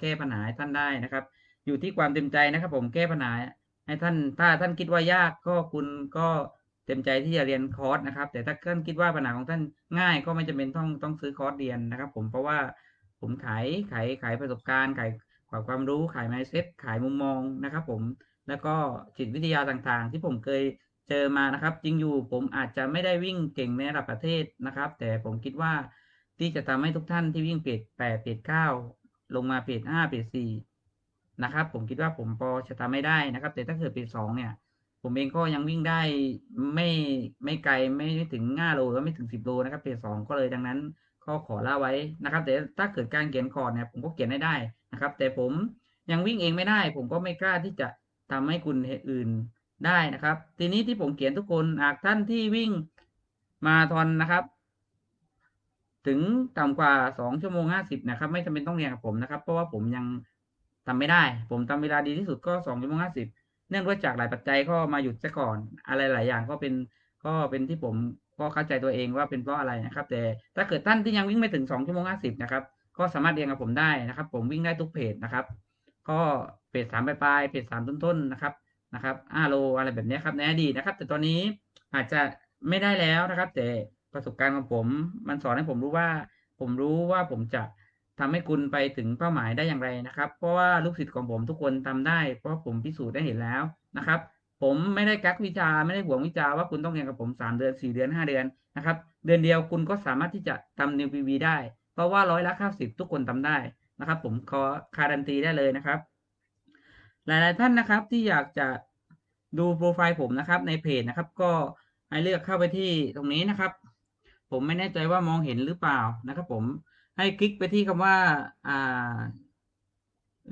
แก้ปัญหาให้ท่านได้นะครับ อยู่ที่ความเต็มใจนะครับ ผมแก้ปัญหาให้ท่านถ้าท่านคิดว่ายากก็คุณก็เต็มใจที่จะเรียนคอร์สนะครับ แต่ถ้าท่านคิดว่าปัญหาของท่านง่ายก็ไม่จำเป็นต้องต้องซื้อคอร์สเรียนนะครับ ผมเพราะว่าผมขายขายขายประสบการณ์ขายขายความรู้ขายไมเซ็ตขายมุมมองนะครับ ผมแล้วก็จิตวิทยาต่างๆ ที่ผมเคยเจอมานะครับ จริงอยู่ผมอาจจะไม่ได้วิ่งเก่งในระดับประเทศนะครับ แต่ผมคิดว่าที่จะทำให้ทุกท่านที่วิ่งเพจแปดเพจเก้า ลงมาเพจห้าเพจสี่นะครับ ผมคิดว่าผมพอจะทำไม่ได้นะครับ แต่ถ้าเกิดเพจสองเนี่ย ผมเองก็ยังวิ่งได้ไม่ไม่ไกลไม่ถึงห้าโลแล้วไม่ถึงสิบโลนะครับเพจสองก็เลยดังนั้นก็ขอเล่าไว้นะครับ แต่ถ้าเกิดการเขียนคอร์ดเนี่ยผมก็เขียนได้ได้นะครับ แต่ผมยังวิ่งเองไม่ได้ ผมก็ไม่กล้าที่จะทำให้คุณอื่นได้นะครับ ทีนี้ที่ผมเขียนทุกคนหากท่านที่วิ่งมาทอนนะครับ ถึงต่ำกว่าสองชั่วโมงห้าสิบนะครับ ไม่จำเป็นต้องเรียนกับผมนะครับ เพราะว่าผมยังทำไม่ได้ ผมทำเวลาดีที่สุดก็สองชั่วโมงห้าสิบเนื่องด้วยจากหลายปัจจัยก็มาหยุดซะก่อน อะไรหลายอย่างก็เป็นก็เป็นที่ผมก็เข้าใจตัวเองว่าเป็นเพราะอะไรนะครับ แต่ถ้าเกิดท่านที่ยังวิ่งไม่ถึงสองชั่วโมงห้าสิบนะครับ ก็สามารถเรียนกับผมได้นะครับ ผมวิ่งได้ทุกเพจนะครับ ก็เพจสามปลายเพจสามต้นๆนะครับนะครับอาโลอะไรแบบนี้ครับในอดีตนะครับ แต่ตอนนี้อาจจะไม่ได้แล้วนะครับ แต่ ประสบการณ์ของผม มันสอนให้ผมรู้ว่า ผมรู้ว่าผมจะทำให้คุณไปถึงเป้าหมายได้อย่างไรนะครับ เพราะว่าลูกศิษย์ของผมทุกคนทำได้ เพราะผมพิสูจน์ได้เห็นแล้วนะครับ ผมไม่ได้กักวิชาไม่ได้หวงวิชาว่าคุณต้องเรียนกับผมสามเดือนสี่เดือนห้าเดือนนะครับ เดือนเดียวคุณก็สามารถที่จะทำนิวพีวีได้ เพราะว่าร้อยละเก้าสิบทุกคนทำได้นะครับ ผมขอการันตีได้เลยนะครับ หลาย ๆ ท่านนะครับที่อยากจะดูโปรไฟล์ผมนะครับ ในเพจนะครับ ก็ให้เลือกเข้าไปที่ตรงนี้นะครับ ผมไม่แน่ใจว่ามองเห็นหรือเปล่านะครับผมให้คลิกไปที่คำว่าอ่า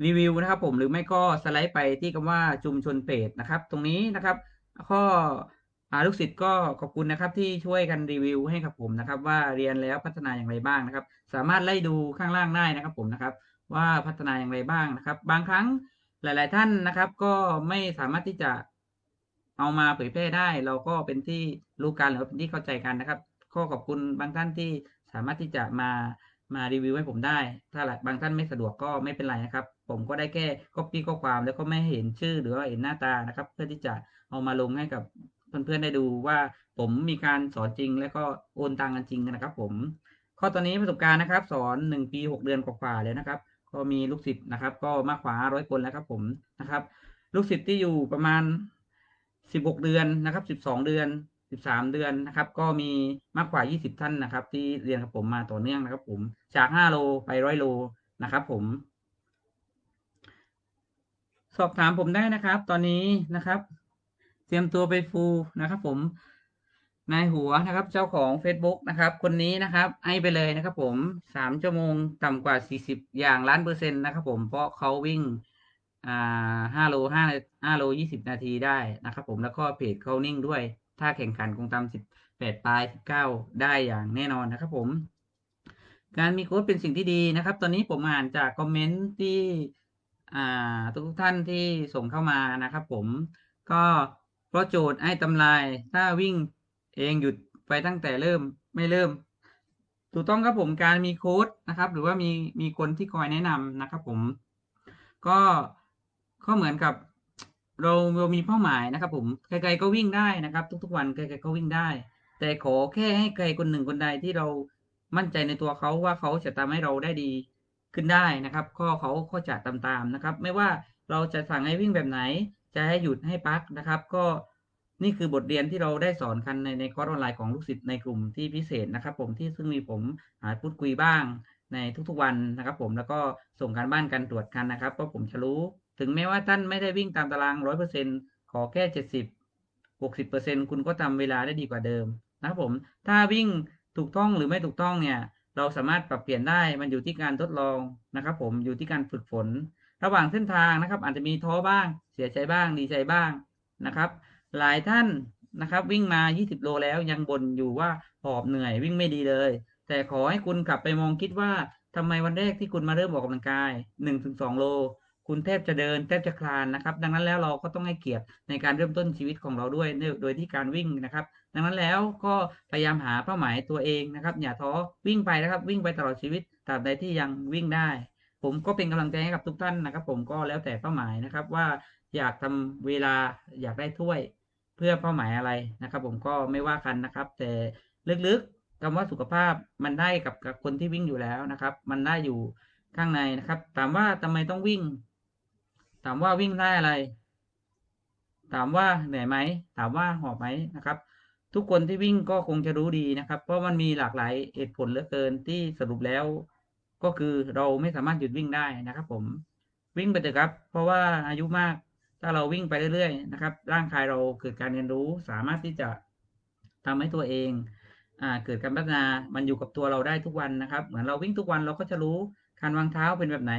รีวิวนะครับผมหรือไม่ก็สไลด์ไปที่คำว่าชุมชนเพจนะครับ ตรงนี้นะครับข้ออาลูกศิษย์ก็ขอบคุณนะครับที่ช่วยกันรีวิวให้กับผมนะครับ ว่าเรียนแล้วพัฒนาอย่างไรบ้างนะครับ สามารถไล่ดูข้างล่างได้นะครับ ผมนะครับ ว่าพัฒนาอย่างไรบ้างนะครับ บางครั้งหลาย ๆ ท่านนะครับ ก็ไม่สามารถที่จะเอามาเผยแพร่ได้ เราก็เป็นที่รู้กันหรือเป็นที่เข้าใจกันนะครับ ก็ขอบคุณบางท่านที่สามารถที่จะมามารีวิวให้ผมได้ ถ้าบางท่านไม่สะดวกก็ไม่เป็นไรนะครับ ผมก็ได้แค่ก๊อปปี้ข้อความแล้วก็ไม่เห็นชื่อหรือว่าเห็นหน้าตานะครับ เพื่อที่จะเอามาลงให้กับเพื่อนๆได้ดูว่าผมมีการสอนจริง แล้วก็โอนตังกันจริงนะครับ ผม ข้อตอนนี้ประสบการณ์นะครับ สอนหนึ่งปีหกเดือนกว่าๆแล้วนะครับ ก็มีลูกศิษย์นะครับ ก็มากกว่าร้อยคนแล้วครับผมนะครับ ลูกศิษย์ที่อยู่ประมาณสิบหกเดือนนะครับสิบสองเดือน สิบสามเดือนนะครับ ก็มีมากกว่ายี่สิบท่านนะครับ ที่เรียนกับผมมาต่อเนื่องนะครับ ผมจากห้าโลไปร้อยโลนะครับ ผม สอบถามผมได้นะครับ ตอนนี้นะครับ เตรียมตัวไปฟูนะครับ ผมนายหัวนะครับ เจ้าของ Facebook นะครับ คนนี้นะครับให้ไปเลยนะครับ ผมสามชั่วโมงต่ำกว่าสี่สิบอย่างล้านเปอร์เซ็นต์นะครับ ผมเพราะเขาวิ่งอ่าห้าโลห้าห้าโลยี่สิบนาทีได้นะครับ ผมแล้วก็เพจเขานิ่งด้วย ถ้าแข่งขันคงตามสิบแปดปลายสิบเก้าได้อย่างแน่นอนนะครับผม การมีโค้ดเป็นสิ่งที่ดีนะครับ ตอนนี้ผมอ่านจากคอมเมนต์ที่อ่าทุกท่านที่ส่งเข้ามานะครับผมก็เพราะโจทย์ให้ตำลาย ถ้าวิ่งเองหยุดไปตั้งแต่เริ่มไม่เริ่ม ถูกต้องครับผมการมีโค้ดนะครับ หรือว่ามีมีคนที่คอยแนะนำนะครับผม ก็ก็เหมือนกับ เราเรามีเป้าหมายนะครับ ผมใครๆก็วิ่งได้นะครับ ทุกๆวันใครๆก็วิ่งได้ แต่ขอแค่ให้ใครคนหนึ่งคนใดที่เรามั่นใจในตัวเขาว่าเขาจะทำให้เราได้ดีขึ้นได้นะครับก็เขาก็จะตามๆนะครับ ไม่ว่าเราจะสั่งให้วิ่งแบบไหน จะให้หยุดให้พักนะครับ ก็นี่คือบทเรียนที่เราได้สอนกันในในคอร์สออนไลน์ของลูกศิษย์ในกลุ่มที่พิเศษนะครับ ผมที่ซึ่งมีผมหาพูดคุยบ้างในทุกๆวันนะครับ ผมแล้วก็ส่งการบ้านกันตรวจกันนะครับเพราะผมจะรู้ ถึงแม้ว่าท่านไม่ได้วิ่งตามตารางร้อยเปอร์เซ็นขอแค่เจ็ดสิบหกสิบเปอร์เซ็นคุณก็ทำเวลาได้ดีกว่าเดิมนะครับผม ถ้าวิ่งถูกต้องหรือไม่ถูกต้องเนี่ย เราสามารถปรับเปลี่ยนได้มันอยู่ที่การทดลองนะครับผมอยู่ที่การฝึกฝน ระหว่างเส้นทางนะครับ อาจจะมีท้อบ้าง เสียใจบ้าง ดีใจบ้างนะครับ หลายท่านนะครับ วิ่งมา 20 โลแล้วยังบ่นอยู่ว่าหอบเหนื่อยวิ่งไม่ดีเลย แต่ขอให้คุณกลับไปมองคิดว่าทำไมวันแรกที่คุณมาเริ่มออกกำลังกาย 1-2 โล คุณแทบจะเดินแทบจะคลานนะครับ ดังนั้นแล้วเราก็ต้องให้เกียรติในการเริ่มต้นชีวิตของเราด้วย โดยที่การวิ่งนะครับ ดังนั้นแล้วก็พยายามหาเป้าหมายตัวเองนะครับ อย่าท้อวิ่งไปนะครับ วิ่งไปตลอดชีวิตตราบใดที่ยังวิ่งได้ ผมก็เป็นกำลังใจให้กับทุกท่านนะครับ ผมก็แล้วแต่เป้าหมายนะครับ ว่าอยากทำเวลาอยากได้ถ้วย เพื่อเป้าหมายอะไรนะครับ ผมก็ไม่ว่ากันนะครับ แต่ลึกๆคำว่าสุขภาพมันได้กับกับคนที่วิ่งอยู่แล้วนะครับ มันได้อยู่ข้างในนะครับ ถามว่าทำไมต้องวิ่ง ถามว่าวิ่งได้อะไร ถามว่าเหนื่อยไหม ถามว่าหอบไหมนะครับ ทุกคนที่วิ่งก็คงจะรู้ดีนะครับ เพราะมันมีหลากหลายเหตุผลเหลือเกินที่สรุปแล้ว ก็คือเราไม่สามารถหยุดวิ่งได้นะครับผมวิ่งไปเถอะครับ เพราะว่าอายุมากถ้าเราวิ่งไปเรื่อยๆนะครับ ร่างกายเราเกิดการเรียนรู้สามารถที่จะทำให้ตัวเองอ่าเกิดการพัฒนา มันอยู่กับตัวเราได้ทุกวันนะครับ เหมือนเราวิ่งทุกวันเราก็จะรู้การวางเท้าเป็นแบบไหน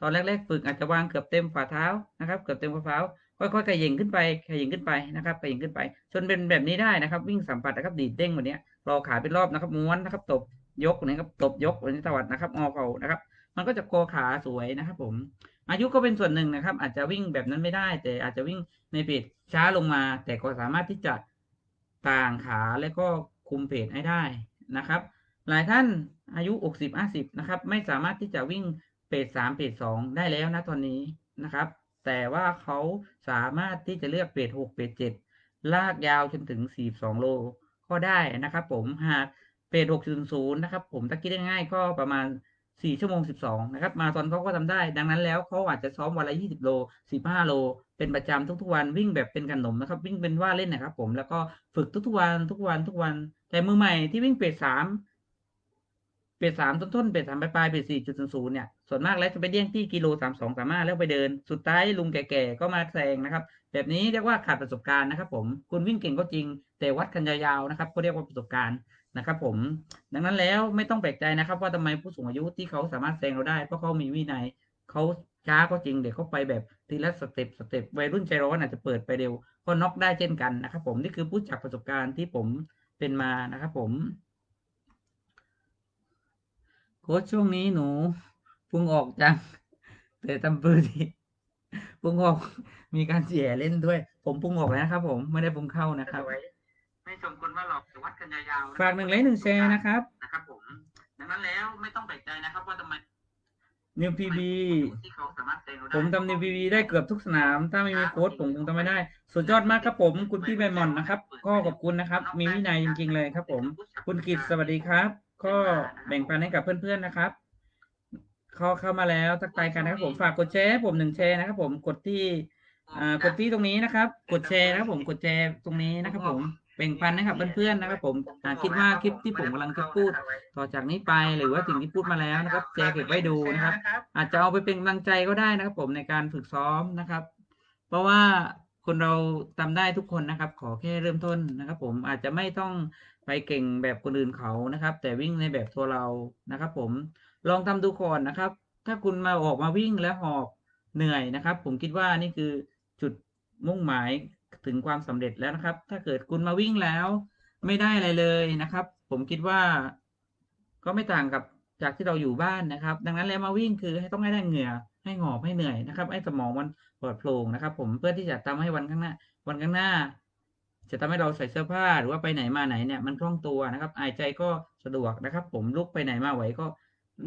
ตอนแรกๆฝึกอาจจะวางเกือบเต็มฝ่าเท้านะครับเกือบเต็มฝ่าเท้าค่อยๆขย่งขึ้นไปขย่งขึ้นไปนะครับขย่งขึ้นไป จนเป็นแบบนี้ได้นะครับ วิ่งสัมผัสนะครับดีดเด้งแบบนี้รอขาเป็นรอบนะครับม้วนนะครับตบยกนะครับตบยกวันนี้ตวัดนะครับงอเข่านะครับ มันก็จะโคขาสวยนะครับ ผม อายุก็เป็นส่วนหนึ่งนะครับ อาจจะวิ่งแบบนั้นไม่ได้ แต่อาจจะวิ่งในเพจช้าลงมา แต่ก็สามารถที่จะต่างขาและก็คุมเพจให้ได้นะครับ หลายท่านอายุ 60 50 นะครับ ไม่สามารถที่จะวิ่ง เพจ3เพจ2ได้แล้วนะตอนนี้นะครับ แต่ว่าเขาสามารถที่จะเลือกเพจ6เพจ7ลากยาวจนถึง42โลก็ได้นะครับ ผมหากเพจ6.0นย์นะครับ ผมถ้าคิดง่ายๆก็ประมาณ4ชั่วโมง12นะครับ มาตอนเขาก็ทำได้ ดังนั้นแล้วเขาอาจจะซ้อมวันละ20โล15โล เป็นประจำทุกๆวันวิ่งแบบเป็นขนมนะครับ วิ่งเป็นว่าเล่นนะครับ ผมแล้วก็ฝึกทุกๆวันทุกวันทุกวัน แต่มือใหม่ที่วิ่งเพจ3 เพจ3ต้นๆเพจ3ปลายๆเพจ4.00เนี่ยส่วนมากแล้วจะไปเด้งที่กิโล32 35แล้วไปเดิน สุดท้ายลุงแก่ๆก็มาแซงนะครับ แบบนี้เรียกว่าขาดประสบการณ์นะครับผมคุณวิ่งเก่งก็จริง แต่วัดกันยาวๆนะครับก็เรียกว่าประสบการณ์นะครับผมดังนั้นแล้วไม่ต้องแปลกใจนะครับ ว่าทำไมผู้สูงอายุที่เขาสามารถแซงเราได้เพราะเขามีวินัยเขาช้าก็จริงเดี๋ยวเขาไปแบบทีละสเต็ปสเต็ปวัยรุ่นใจร้อนอาจจะเปิดไปเร็วก็น็อกได้เช่นกันนะครับผมนี่คือพูดจากประสบการณ์ที่ผมเป็นมานะครับผม ค้ชช่วงนี้หนูพุงออกจัง แต่ตำปือดีพุงออกมีการเสียเล่นด้วย ผมพุงออกแล้วนะครับ ผมไม่ได้พุงเข้านะครับไม่สมควรว่าหรอกวัดกันยาวๆฝากหนึ่งไลค์หนึ่งแชร์นะครับนะครับ ผมดังนั้นแล้วไม่ต้องแปลกใจนะครับ ว่าทำไมนิวพีบีผมทำนิวพีบีได้เกือบทุกสนาม ถ้าไม่มีโค้ดผมคงทำไม่ได้ สุดยอดมากครับผม คุณพี่ใบมอนนะครับ ก็ขอบคุณนะครับ มีวินัยจริงๆเลยครับ ผม คุณกิตสวัสดีครับ ก็แบ่งปันให้กับเพื่อนๆนะครับ เข้าเข้ามาแล้วทักทายกันนะครับผมฝากกดแชร์ให้ผมหนึ่งแชร์นะครับผมกดที่อ่ากดที่ตรงนี้นะครับ กดแชร์นะครับผมกดแชร์ตรงนี้นะครับ ผมแบ่งปันนะครับเพื่อนๆนะครับ ผมอ่าคิดว่าคลิปที่ผมกำลังจะพูด ต่อจากนี้ไปหรือว่าสิ่งที่พูดมาแล้วนะครับแชร์เก็บไว้ดูนะครับ อาจจะเอาไปเป็นกำลังใจก็ได้นะครับ ผมในการฝึกซ้อมนะครับ เพราะว่าคนเราทำได้ทุกคนนะครับ ขอแค่เริ่มต้นนะครับ ผมอาจจะไม่ต้อง ไปเก่งแบบคนอื่นเขานะครับ แต่วิ่งในแบบตัวเรานะครับ ผมลองทำดูก่อนนะครับ ถ้าคุณมาออกมาวิ่งแล้วหอบเหนื่อยนะครับ ผมคิดว่านี่คือจุดมุ่งหมายถึงความสำเร็จแล้วนะครับ ถ้าเกิดคุณมาวิ่งแล้ว ไม่ได้อะไรเลยนะครับ ผมคิดว่า ก็ไม่ต่างกับจากที่เราอยู่บ้านนะครับ ดังนั้นแล้วมาวิ่งคือให้ต้องให้ได้เหงื่อให้หอบให้เหนื่อยนะครับให้สมองมันปลอดโปร่งนะครับ ผมเพื่อที่จะทำให้วันข้างหน้า วันข้างหน้า จะทำให้เราใส่เสื้อผ้าหรือว่าไปไหนมาไหนเนี่ยมันคล่องตัวนะครับหายใจก็สะดวกนะครับ ผมลุกไปไหนมาไหวก็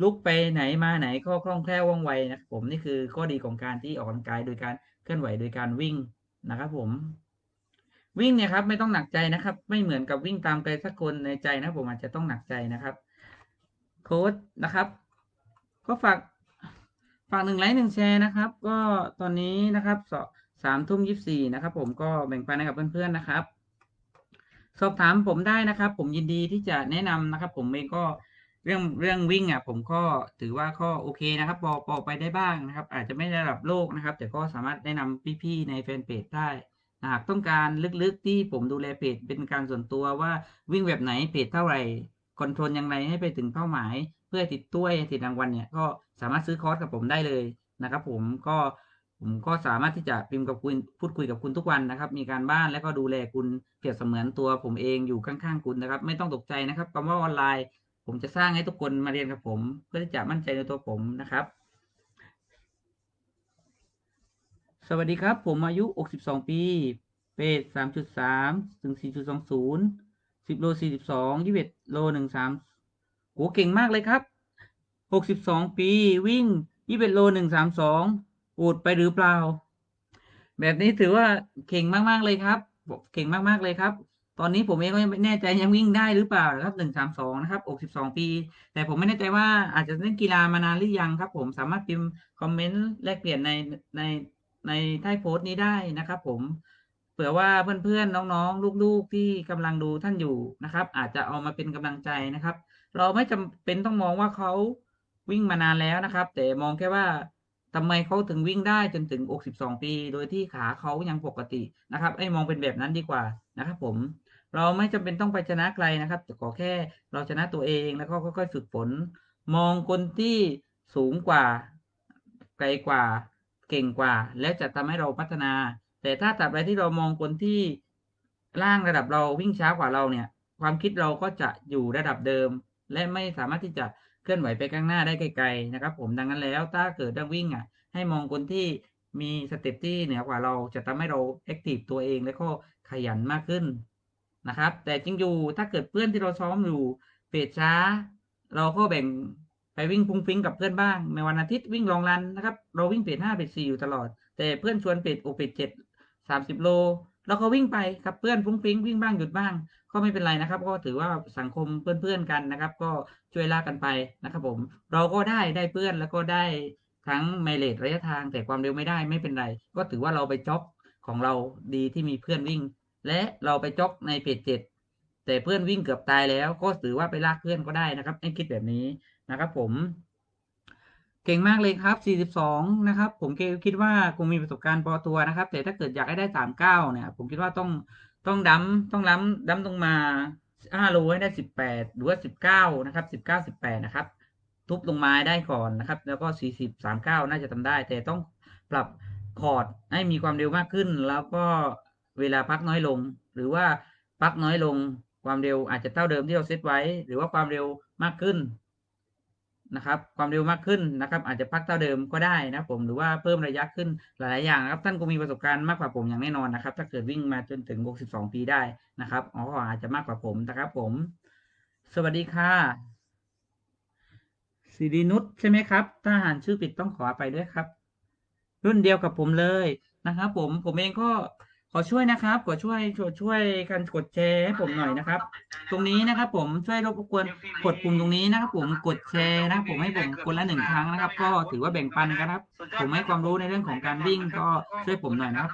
ลุกไปไหนมาไหนก็คล่องแคล่วว่องไวนะครับผมนี่คือข้อดีของการที่ออกกำลังกายโดยการเคลื่อนไหวโดยการวิ่งนะครับผม วิ่งเนี่ยครับ ไม่ต้องหนักใจนะครับ ไม่เหมือนกับวิ่งตามใครสักคนในใจนะผมอาจจะต้องหนักใจนะครับ โค้ดนะครับ ก็ฝากฝากหนึ่งไลค์หนึ่งแชร์นะครับ ก็ตอนนี้นะครับ สามทุ่มยี่สี่นะครับผมก็แบ่งปันให้กับเพื่อนๆนะครับ สอบถามผมได้นะครับ ผมยินดีที่จะแนะนำนะครับ ผมเองก็เรื่องเรื่องวิ่งอะผมก็ถือว่าก็โอเคนะครับพอพอไปได้บ้างนะครับ อาจจะไม่ได้ระดับโลกนะครับ แต่ก็สามารถแนะนำพี่ๆในแฟนเพจได้หากต้องการลึกๆที่ผมดูแลเพจเป็นการส่วนตัวว่าวิ่งแบบไหนเพจเท่าไหร่คอนโทรลอยังไงให้ไปถึงเป้าหมาย เพื่อติดต้วยติดรางวัลเนี่ยก็สามารถซื้อคอร์สกับผมได้เลยนะครับ ผมก็ ผมก็สามารถที่จะพิมพ์กับคุณพูดคุยกับคุณทุกวันนะครับ มีการบ้านแล้วก็ดูแลคุณเปรียบเสมือนตัวผมเองอยู่ข้างๆคุณนะครับ ไม่ต้องตกใจนะครับคำว่าออนไลน์ ผมจะสร้างให้ทุกคนมาเรียนกับผม เพื่อที่จะมั่นใจในตัวผมนะครับ สวัสดีครับ ผมอายุ 62 ปีเปด3.3 ถึง 4.20 10โล42 21โล13โหเก่งมากเลยครับ 62 ปีวิ่งยี่สิบโลหนึ่งสามส อูดไปหรือเปล่า แบบนี้ถือว่าเก่งมาก ๆ เลยครับ เก่งมาก ๆ เลยครับ ตอนนี้ผมเองก็ยังไม่แน่ใจยังวิ่งได้หรือเปล่านะครับหนึ่งสามสองนะครับอกสิบสองปี แต่ผมไม่แน่ใจว่าอาจจะเล่นกีฬามานานหรือยังครับ ผมสามารถพิมพ์คอมเมนต์แลกเปลี่ยนในในในใต้โพสต์นี้ได้นะครับ ผมเผื่อว่าเพื่อนๆน้องๆ ลูกๆที่กำลังดูท่านอยู่นะครับ อาจจะเอามาเป็นกำลังใจนะครับ เราไม่จำเป็นต้องมองว่าเขาวิ่งมานานแล้วนะครับ แต่มองแค่ว่า ทำไมเขาถึงวิ่งได้จนถึงอก12ปี โดยที่ขาเขายังปกตินะครับไอ้มองเป็นแบบนั้นดีกว่านะครับผม เราไม่จำเป็นต้องไปชนะใครนะครับแต่ขอแค่เราชนะตัวเองแล้วก็ค่อยๆฝึกฝน มองคนที่สูงกว่า ไกลกว่า เก่งกว่า และจะทำให้เราพัฒนา แต่ถ้าตราบใดที่เรามองคนที่ล่างระดับเราวิ่งช้ากว่าเราเนี่ย ความคิดเราก็จะอยู่ระดับเดิม และไม่สามารถที่จะ เคลื่อนไหวไปข้างหน้าได้ไกลๆนะครับ ผมดังนั้นแล้วถ้าเกิดเรื่องวิ่งอะ ให้มองคนที่มีสเต็ปที่เหนือกว่าเราจะทำให้เราแอคทีฟตัวเองและก็ขยันมากขึ้นนะครับ แต่จริงอยู่ถ้าเกิดเพื่อนที่เราซ้อมอยู่เปรดช้า เราก็แบ่งไปวิ่งพุงฟิ้งกับเพื่อนบ้าง ในวันอาทิตย์วิ่งลองรันนะครับ เราวิ่งเปรดห้าเปรดสี่อยู่ตลอด แต่เพื่อนชวนเปรดโอเปรดเจ็ดสามสิบโล เราก็วิ่งไปครับเพื่อนฟุ้งฟิ้งวิ่งบ้างหยุดบ้าง ก็ไม่เป็นไรนะครับ ก็ถือว่าสังคมเพื่อนๆกันนะครับ ก็ช่วยลากกันไปนะครับผม เราก็ได้ได้เพื่อนแล้วก็ได้ทั้งไมเลจระยะทางแต่ความเร็วไม่ได้ไม่เป็นไร ก็ถือว่าเราไปจ็อกของเราดีที่มีเพื่อนวิ่ง และเราไปจ็อกในเพจเจ็ดแต่เพื่อนวิ่งเกือบตายแล้ว ก็ถือว่าไปลากเพื่อนก็ได้นะครับให้คิดแบบนี้นะครับผม เก่งมากเลยครับ 42 นะครับ ผมคิดว่าคงมีประสบการณ์พอตัวนะครับ แต่ถ้าเกิดอยากให้ได้ 39 เนี่ย ผมคิดว่าต้องต้องดั้มต้องล้ำดั้มตรงมา5โลให้ได้ 18 หรือว่า 19 นะครับ 19 18 นะครับ ทุบลงมาได้ก่อนนะครับ แล้วก็ 40 39 น่าจะทำได้ แต่ต้องปรับคอร์ดให้มีความเร็วมากขึ้น แล้วก็เวลาพักน้อยลง หรือว่าพักน้อยลงความเร็วอาจจะเท่าเดิมที่เราเซตไว้ หรือว่าความเร็วมากขึ้น นะครับ ความเร็วมากขึ้นนะครับ อาจจะพักเท่าเดิมก็ได้นะผมหรือว่าเพิ่มระยะขึ้นหลายๆอย่างนะครับ ท่านก็มีประสบการณ์มากกว่าผมอย่างแน่นอนนะครับ ถ้าเกิดวิ่งมาจนถึง 62 ปีได้นะครับอ๋ออาจจะมากกว่าผมนะครับ ผม สวัสดีค่ะสิรินุชใช่ไหมครับ ถ้าอ่านชื่อผิดต้องขออภัยด้วยครับ รุ่นเดียวกับผมเลยนะครับ ผมผมเองก็ ขอช่วยนะครับ ขอช่วยช่วยช่วยกันกดแชร์ให้ผมหน่อยนะครับ ตรงนี้นะครับ ผมช่วยรบกวนกดปุ่มตรงนี้นะครับ ผมกดแชร์นะครับ ผมให้ผมคนละหนึ่งครั้งนะครับ ก็ถือว่าแบ่งปันกันครับ ผมให้ความรู้ในเรื่องของการวิ่งก็ช่วยผมหน่อยนะครับ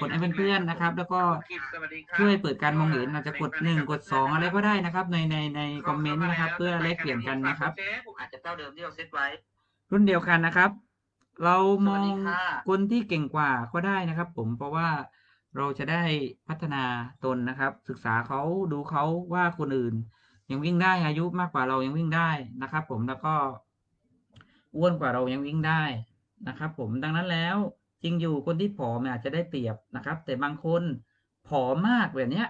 กดให้เพื่อนๆนะครับ แล้วก็ช่วยเปิดการมองเห็นอาจจะกดหนึ่งกดสองอะไรก็ได้นะครับ ในในในคอมเมนต์นะครับ เพื่อแลกเปลี่ยนกันนะครับผมอาจจะเท่าเดิมที่เราเซตไว้ รุ่นเดียวกันนะครับ เรามองคนที่เก่งกว่าก็ได้นะครับ ผมเพราะว่า เราจะได้พัฒนาตนนะครับ ศึกษาเขาดูเขาว่าคนอื่น ยังวิ่งได้อายุมากกว่าเรายังวิ่งได้นะครับ ผมแล้วก็อ้วนกว่าเรายังวิ่งได้นะครับ ผมดังนั้นแล้วจริงอยู่คนที่ผอมอาจจะได้เปรียบนะครับ แต่บางคนผอมมากแบบเนี้ย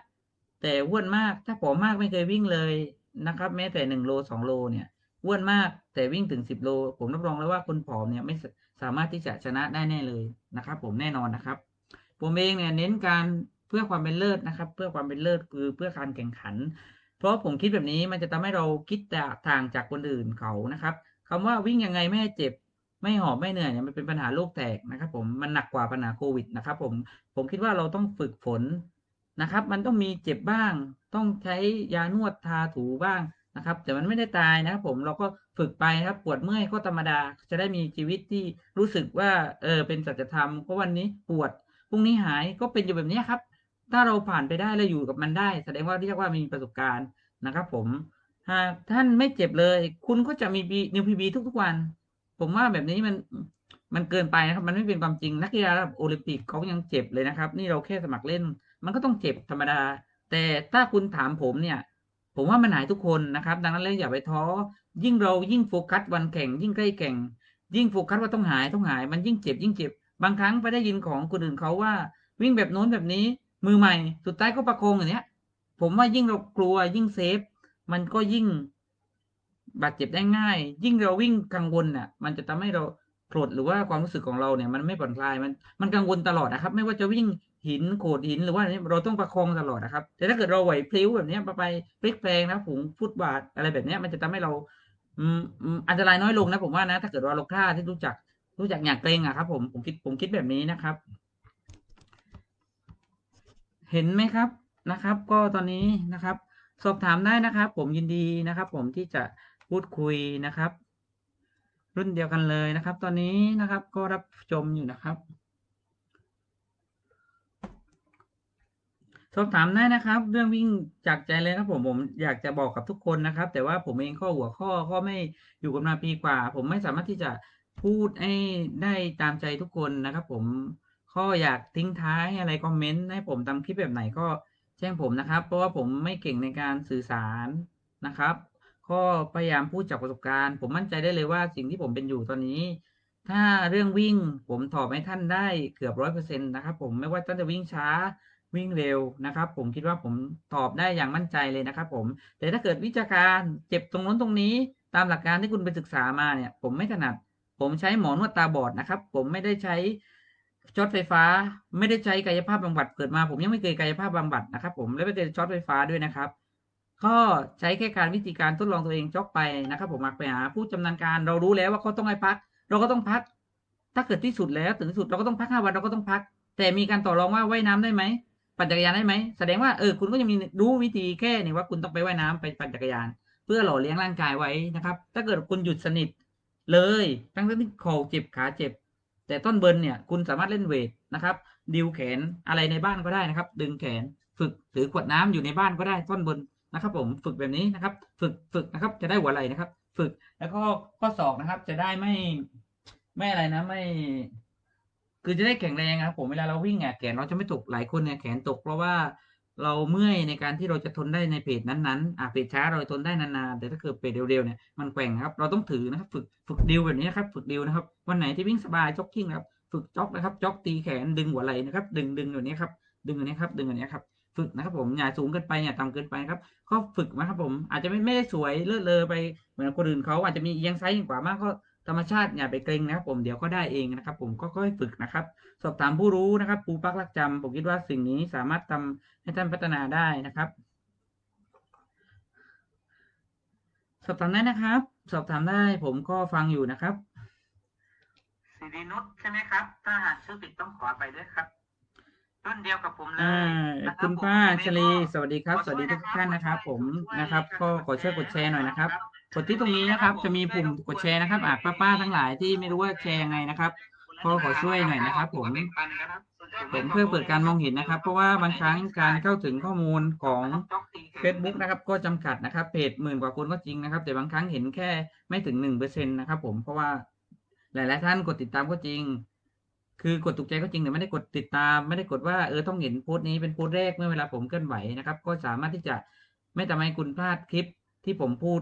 แต่อ้วนมากถ้าผอมมากไม่เคยวิ่งเลยนะครับ แม้แต่หนึ่งโลสองโลเนี่ยอ้วนมากแต่วิ่งถึงสิบโล ผมรับรองเลยว่าคนผอมเนี่ยไม่สามารถที่จะชนะได้แน่เลยนะครับ ผมแน่นอนนะครับ ผมเองเนี่ยเน้นการเพื่อความเป็นเลิศนะครับ เพื่อความเป็นเลิศคือเพื่อการแข่งขัน เพราะผมคิดแบบนี้มันจะทำให้เราคิดจากทางจากคนอื่นเขานะครับคำว่าวิ่งยังไงไม่ให้เจ็บไม่หอบไม่เหนื่อยเนี่ยมันเป็นปัญหาโลกแตกนะครับ ผมมันหนักกว่าปัญหาโควิดนะครับ ผมผมคิดว่าเราต้องฝึกฝนนะครับ มันต้องมีเจ็บบ้าง ต้องใช้ยานวดทาถูบ้างนะครับ แต่มันไม่ได้ตายนะครับ ผมเราก็ฝึกไปครับปวดเมื่อยก็ธรรมดา จะได้มีชีวิตที่รู้สึกว่าเออเป็นสัจธรรมเพราะวันนี้ปวด พรุ่งนี้หายก็เป็นอยู่แบบนี้ครับ ถ้าเราผ่านไปได้และอยู่กับมันได้ แสดงว่าเรียกว่ามีประสบการณ์นะครับ ผมหากท่านไม่เจ็บเลย คุณก็จะมีนิวพีบีทุกๆวัน ผมว่าแบบนี้มันมันเกินไปนะครับ มันไม่เป็นความจริงนักกีฬาโอลิมปิกเขายังเจ็บเลยนะครับ นี่เราแค่สมัครเล่น มันก็ต้องเจ็บธรรมดา แต่ถ้าคุณถามผมเนี่ย ผมว่ามันหายทุกคนนะครับ ดังนั้นเลยอย่าไปท้อยิ่งเรายิ่งโฟกัสวันแข่ง ยิ่งใกล้แข่ง ยิ่งโฟกัสว่าต้องหายต้องหาย มันยิ่งเจ็บยิ่งเจ็บ บางครั้งไปได้ยินของคนอื่นเขาว่า วิ่งแบบโน้นแบบนี้ มือใหม่ สุดท้ายก็ประโคงอย่างเนี้ย ผมว่ายิ่งเรากลัวยิ่งเซฟ มันก็ยิ่งบาดเจ็บได้ง่าย ยิ่งเราวิ่งกังวลน่ะ มันจะทำให้เราโกรธหรือว่าความรู้สึกของเราเนี่ยมันไม่ผ่อนคลายมันมันกังวลตลอดนะครับ ไม่ว่าจะวิ่งหินโขดหินหรือว่าเราต้องประคองตลอดนะครับ แต่ถ้าเกิดเราไหวพลิ้วแบบนี้ไปพลิกแปลงนะผงฟุตบาทอะไรแบบนี้มันจะทำให้เราอันตรายน้อยลงนะผมว่านะ ถ้าเกิดว่าเรากล้าที่รู้จัก รู้จักอย่างเกรงอะครับ ผมผมคิดผมคิดแบบนี้นะครับ เห็นไหมครับนะครับ ก็ตอนนี้นะครับ สอบถามได้นะครับ ผมยินดีนะครับ ผมที่จะพูดคุยนะครับ รุ่นเดียวกันเลยนะครับ ตอนนี้นะครับ ก็รับชมอยู่นะครับ สอบถามได้นะครับ เรื่องวิ่งจากใจเลยครับ ผมผมอยากจะบอกกับทุกคนนะครับ แต่ว่าผมเองข้อหัวข้อก็ไม่อยู่กันมาปีกว่า ผมไม่สามารถที่จะ พูดให้ได้ตามใจทุกคนนะครับผมข้ออยากทิ้งท้ายอะไรคอมเมนต์ให้ผมทำคลิปแบบไหนก็แจ้งผมนะครับ เพราะว่าผมไม่เก่งในการสื่อสารนะครับ ก็พยายามพูดจากประสบการณ์ ผมมั่นใจได้เลยว่าสิ่งที่ผมเป็นอยู่ตอนนี้ ถ้าเรื่องวิ่งผมตอบให้ท่านได้เกือบร้อยเปอร์เซ็นต์นะครับ ผมไม่ว่าท่านจะวิ่งช้าวิ่งเร็วนะครับ ผมคิดว่าผมตอบได้อย่างมั่นใจเลยนะครับ ผม แต่ถ้าเกิดวิชาการเจ็บตรงนู้นตรงนี้ ตามหลักการที่คุณไปศึกษามาเนี่ย ผมไม่ถนัด ผมใช้หมอนวดตาบอดนะครับ ผมไม่ได้ใช้ช็อตไฟฟ้า ไม่ได้ใช้กายภาพบำบัดเกิดมา ผมยังไม่เคยกายภาพบำบัดนะครับ ผมและไม่เคยช็อตไฟฟ้าด้วยนะครับก็ใช้แค่การวิธีการทดลองตัวเองจ็อกไปนะครับ ผมมาไปหาผู้ชำนาญการเรารู้แล้วว่าเขาต้องให้พัก เราก็ต้องพัก ถ้าเกิดที่สุดแล้วถึงที่สุดเราก็ต้องพักห้าวันเราก็ต้องพัก แต่มีการต่อรองว่าว่ายน้ำได้ไหมปั่นจักรยานได้ไหมแสดงว่าเออคุณก็ยังมีรู้วิธีแค่นี่ว่าคุณต้องไปว่ายน้ำไปปั่นจักรยาน เพื่อหล่อเลี้ยงร่างกายไว้นะครับ ถ้าเกิดคุณหยุดสนิท เลย ทั้งที่เข่าเจ็บขาเจ็บ แต่ต้นเบิร์นเนี่ยคุณสามารถเล่นเวทนะครับ ดิวแขนอะไรในบ้านก็ได้นะครับ ดึงแขนฝึกถือขวดน้ำอยู่ในบ้านก็ได้ต้นเบิร์นนะครับผมฝึกแบบนี้นะครับ ฝึกฝึกนะครับจะได้หัวไหล่นะครับ ฝึกแล้วก็ข้อศอกนะครับ จะได้ไม่ไม่อะไรนะไม่ คือจะได้แข็งแรงนะครับผมเวลาเราวิ่งเนี่ยแขนเราจะไม่ตกหลายคนเนี่ยแขนตกเพราะว่า เราเมื่อยในการที่เราจะทนได้ในเพจนั้นๆอะเพจช้าเราทนได้นานๆแต่ถ้าเกิดเพจเร็วๆเนี่ยมันแกว่งครับ เราต้องถือนะครับ ฝึกฝึกดิวแบบนี้นะครับ ฝึกดิวนะครับ วันไหนที่วิ่งสบายจ็อกกิ้งนะครับ ฝึกจ็อกนะครับ จ็อกตีแขนดึงหัวไหล่นะครับ ดึงดึงอย่างนี้ครับดึงอย่างนี้ครับ ดึงอย่างนี้ครับ ฝึกนะครับ ผมอย่าสูงเกินไปอย่าต่ำเกินไปครับ ก็ฝึกนะครับผมอาจจะไม่ไม่ได้สวยเลิศเลอไปเหมือนคนอื่นเขาอาจจะมีเอียงซ้ายเอียงขวามากก็ ธรรมชาติอย่าไปเกรงนะครับผมเดี๋ยวก็ได้เองนะครับ ผมก็ค่อยฝึกนะครับ สอบถามผู้รู้นะครับปูปักรักจำผมคิดว่าสิ่งนี้สามารถทำให้ท่านพัฒนาได้นะครับ สอบถามได้นะครับ สอบถามได้ผมก็ฟังอยู่นะครับสิรินุชใช่ไหมครับ ถ้าหากชื่อผิดต้องขอไปด้วยครับรุ่นเดียวกับผมเลยนะรับคุณป้าผมชลีก็สวัสดีครับขอสวัสดีช่ทุวยกท่านนะครับนะครับผมช่วยนะครับกันก็กขอดช่วยแชร์กดแชร์หน่อยนะครับครับ กดที่ตรงนี้นะครับ จะมีปุ่มกดแชร์นะครับอ่าป้าๆทั้งหลายที่ไม่รู้ว่าแชร์ยังไงนะครับก็ขอช่วยหน่อยนะครับ ผมผมเพื่อเปิดการมองเห็นนะครับ เพราะว่าบางครั้งการเข้าถึงข้อมูลของ Facebook นะครับ ก็จำกัดนะครับเพจหมื่นกว่าคนก็จริงนะครับ แต่บางครั้งเห็นแค่ไม่ถึงหนึ่งเปอร์เซ็นต์นะครับ ผมเพราะว่าหลาย ๆ ท่านกดติดตามก็จริง คือกดถูกใจก็จริงแต่ไม่ได้กดติดตาม ไม่ได้กดว่าเออต้องเห็นโพสต์นี้เป็นโพสต์แรกเมื่อเวลาผมเคลื่อนไหวนะครับ ก็สามารถที่จะไม่ทำให้คุณพลาดคลิปที่ผมพูด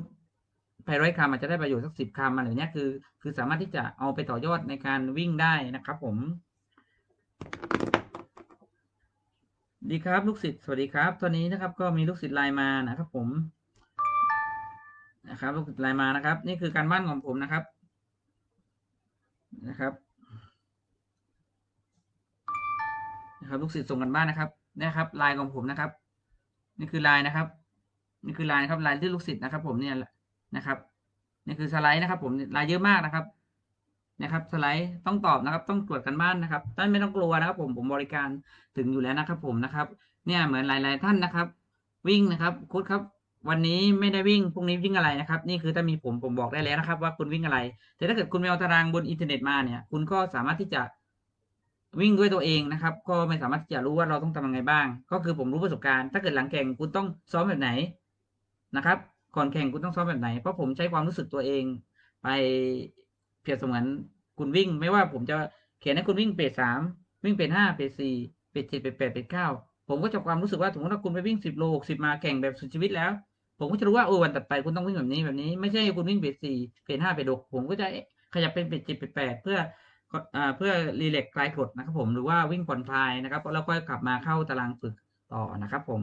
ไปร้อยคำอาจจะได้ประโยชน์สักสิบคำอะไรเนี้ยคือ คือสามารถที่จะเอาไปต่อยอดในการวิ่งได้นะครับ ผม ดีครับลูกศิษย์สวัสดีครับตอนนี้นะครับ ก็มีลูกศิษย์ไลน์มานะครับ ผมนะครับลูกศิษย์ไลน์มานะครับ นี่คือการบ้านของผมนะครับ นะครับนะครับลูกศิษย์ส่งกันบ้านนะครับนะครับไลน์ของผมนะครับ นี่คือไลน์นะครับ นี่คือไลน์ครับไลน์ที่ลูกศิษย์นะครับ ผมเนี่ย นะครับนี่คือสไลด์นะครับผมลน์เยอะมากนะครับ นะครับ สไลด์ต้องตอบนะครับ ต้องตรวจกันบ้านนะครับท่านไม่ต้องกลัวนะครับ ผมผมบริการถึงอยู่แล้วนะครับ ผมนะครับ เนี่ยเหมือนหลาย ๆ ท่านนะครับ วิ่งนะครับค้ชครับ วันนี้ไม่ได้วิ่งพรุ่งนี้วิ่งอะไรนะครับ นี่คือถ้ามีผมผมบอกได้แล้วนะครับ ว่าคุณวิ่งอะไร แต่ถ้าเกิดคุณไปเอาตารางบนอินเทอร์เน็ตมาเนี่ย คุณก็สามารถที่จะวิ่งด้วยตัวเองนะครับ ก็ไม่สามารถที่จะรู้ว่าเราต้องทำยังไงบ้าง ก็คือผมรู้ประสบการณ์ ถ้าเกิดหลังแข่งคุณต้องซ้อมแบบไหนนะครับ ก่อนแข่งคุณต้องซ้อมแบบไหน เพราะผมใช้ความรู้สึกตัวเอง ไปเปรียบเสมือนคุณวิ่ง ไม่ว่าผมจะเขียนให้คุณวิ่งเปรตสามวิ่งเปรตห้าเปรตสี่เปรตเจ็ดเปรตแปดเปรตเก้าผมก็จะความรู้สึกว่าสมมติว่าคุณไปวิ่งสิบโลหกสิบมาแข่งแบบสุดชีวิตแล้ว ผมก็จะรู้ว่าโอ้วันตัดไปคุณต้องวิ่งแบบนี้แบบนี้ ไม่ใช่คุณวิ่งเปรตสี่เปรตห้าเปรตหกผมก็จะขยับเป็นเปรตเจ็ดเปรตแปดเพื่อเพื่อรีเล็กคลายกดนะครับผมหรือว่าวิ่งผ่อนคลายนะครับแล้วก็กลับมาเข้าตารางฝึกต่อนะครับผม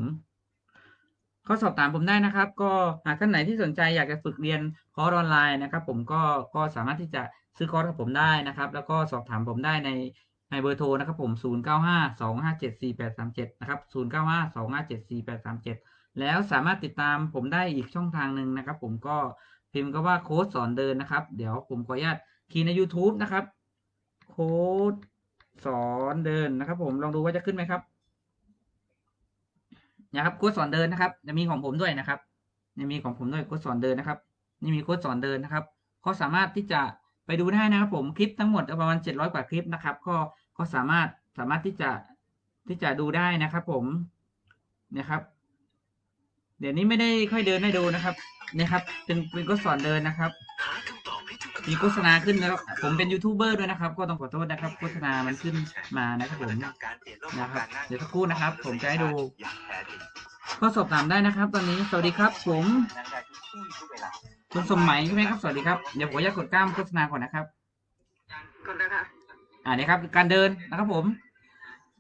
ก็สอบถามผมได้นะครับ ก็หากท่านไหนที่สนใจอยากจะฝึกเรียนคอร์สออนไลน์นะครับ ผมก็ก็สามารถที่จะซื้อคอร์สกับผมได้นะครับ แล้วก็สอบถามผมได้ในในเบอร์โทรนะครับผม 0 9 5 2 5 7 4 8 3 7 นะครับ 0 9 5 2 5 7 4 8 3 7 แล้วสามารถติดตามผมได้อีกช่องทางหนึ่งนะครับ ผมก็พิมพ์ก็ว่าโค้ชสอนเดินนะครับ เดี๋ยวผมขออนุญาตคีย์ใน YouTube นะครับ โค้ดสอนเดินนะครับ ผมลองดูว่าจะขึ้นไหมครับ นะครับโค้ดสอนเดินนะครับ จะมีของผมด้วยนะครับจะมีของผมด้วยโค้ดสอนเดินนะครับ นี่มีโค้ดสอนเดินนะครับก็สามารถที่จะไปดูได้นะครับ ผมคลิปทั้งหมดประมาณเจ็ดร้อยกว่าคลิปนะครับ ก็ก็สามารถสามารถที่จะที่จะดูได้นะครับ ผมนะครับ เดี๋ยวนี้ไม่ได้ค่อยเดินให้ดูนะครับนะครับ เป็นเป็นโค้ดสอนเดินนะครับ มีโฆษณาขึ้นแล้วผมเป็นยูทูบเบอร์ด้วยนะครับ ก็ต้องขอโทษนะครับ โฆษณามันขึ้นมานะครับผมนะครับเดี๋ยวสักครู่นะครับ ผมจะให้ดูข้อสอบถามได้นะครับ ตอนนี้สวัสดีครับ ผมคุณสมหมัยใช่ไหมครับ สวัสดีครับเดี๋ยวผมจะกดกล้ามโฆษณาก่อนนะครับกดนะคะอ่าเนี่ยครับ การเดินนะครับ ผม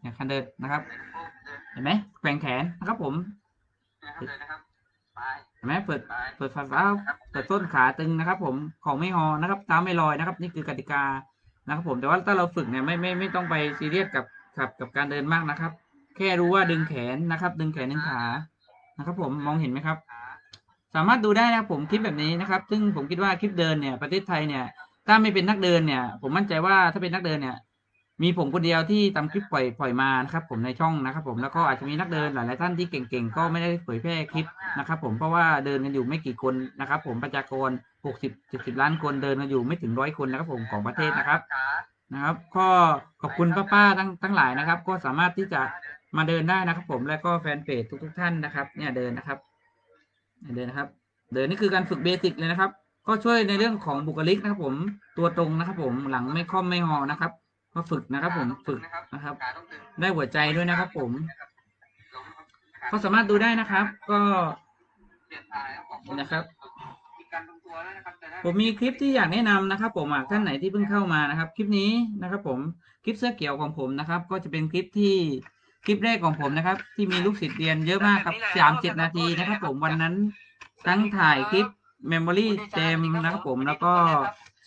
เนี่ยการเดินนะครับ เห็นไหมแกว่งแขนนะครับ ผมเห็น ไหมเปิดเปิดฝ่าเท้าเปิดต้นขาตึงนะครับ ผมของไม่งอนะครับเท้าไม่ลอยนะครับ นี่คือกติกานะครับ ผมแต่ว่าถ้าเราฝึกเนี่ยไม่ไม่ไม่ต้องไปซีเรียสกับกับกับการเดินมากนะครับ แค่รู้ว่าดึงแขนนะครับ ดึงแขนดึงขานะครับ ผมมองเห็นไหมครับ สามารถดูได้นะครับผมคลิปแบบนี้นะครับ ซึ่งผมคิดว่าคลิปเดินเนี่ยประเทศไทยเนี่ย ถ้าไม่เป็นนักเดินเนี่ย ผมมั่นใจว่าถ้าเป็นนักเดินเนี่ย มีผมคนเดียวที่ทำคลิปปล่อยปล่อยมานะครับ ผมในช่องนะครับ ผมแล้วก็อาจจะมีนักเดินหลายๆท่านที่เก่งๆก็ไม่ได้เผยแพร่คลิปนะครับ ผมเพราะว่าเดินกันอยู่ไม่กี่คนนะครับ ผมประชากรหกสิบสิบสิบล้านคนเดินกันอยู่ไม่ถึงร้อยคนนะครับ ผมของประเทศนะครับนะครับ ก็ขอบคุณป้าๆทั้งทั้งหลายนะครับ ก็สามารถที่จะมาเดินได้นะครับ ผมและก็แฟนเพจทุก ๆ ท่านนะครับ เนี่ยเดินนะครับ เดินนะครับ เดินนี่คือการฝึกเบสิกเลยนะครับ ก็ช่วยในเรื่องของบุคลิกนะครับ ผมตัวตรงนะครับ ผมหลังไม่ค่อมไม่งอนะครับ ก็ฝึกนะครับ ผมฝึกนะครับ ได้หัวใจด้วยนะครับ ผมก็สามารถดูได้นะครับ ก็นะครับผมมีคลิปที่อยากแนะนำนะครับ ผมอะท่านไหนที่เพิ่งเข้ามานะครับ คลิปนี้นะครับ ผมคลิปเสื้อเขียวของผมนะครับ ก็จะเป็นคลิปที่คลิปแรกของผมนะครับ ที่มีลูกศิษย์เรียนเยอะมากครับสามเจ็ดนาทีนะครับ ผมวันนั้นทั้งถ่ายคลิปเมมโมรี่เต็มนะครับ ผมแล้วก็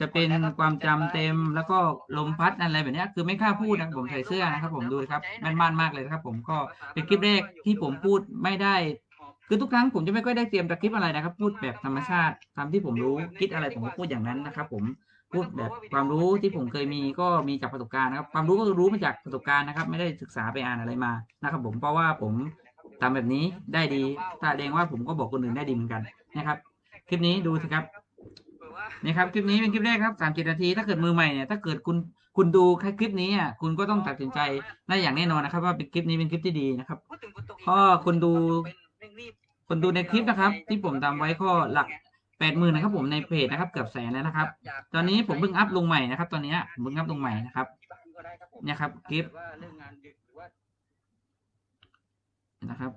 จะเป็นความจำเต็มแล้วก็ลมพัดอะไรแบบเนี้ยคือไม่กล้าพูดนะครับผมใส่เสื้อนะครับ ผมดูครับแม่นๆมากเลยนะครับ ผมก็เป็นคลิปแรกที่ผมพูดไม่ได้ คือทุกครั้งผมจะไม่ค่อยได้เตรียมสคริปต์อะไรนะครับ พูดแบบธรรมชาติตามที่ผมรู้คิดอะไรผมก็พูดอย่างนั้นนะครับ ผมพูดแบบความรู้ที่ผมเคยมีก็มีจากประสบการณ์นะครับ ความรู้ก็รู้มาจากประสบการณ์นะครับ ไม่ได้ศึกษาไปอ่านอะไรมานะครับ ผมเพราะว่าผมทำแบบนี้ได้ดีแสดงว่าผมก็บอกคนอื่นได้ดีเหมือนกันนะครับ คลิปนี้ดูสิครับ นี่ครับคลิปนี้เป็นคลิปแรกครับสามสิบนาที ถ้าเกิดมือใหม่เนี่ยถ้าเกิดคุณคุณดูแค่คลิปนี้อะคุณก็ต้องตัดสินใจได้อย่างแน่นอนนะครับ ว่าเป็นคลิปนี้เป็นคลิปที่ดีนะครับก็คนดูคนดูในคลิปนะครับ ที่ผมทำไว้ก็หลักแปดหมื่นนะครับผมในเพจนะครับเกือบแสนแล้วนะครับ ตอนนี้ผมเพิ่งอัพลงใหม่นะครับ ตอนนี้ผมเพิ่งอัพลงใหม่นะครับเนี่ยครับคลิปนะครับ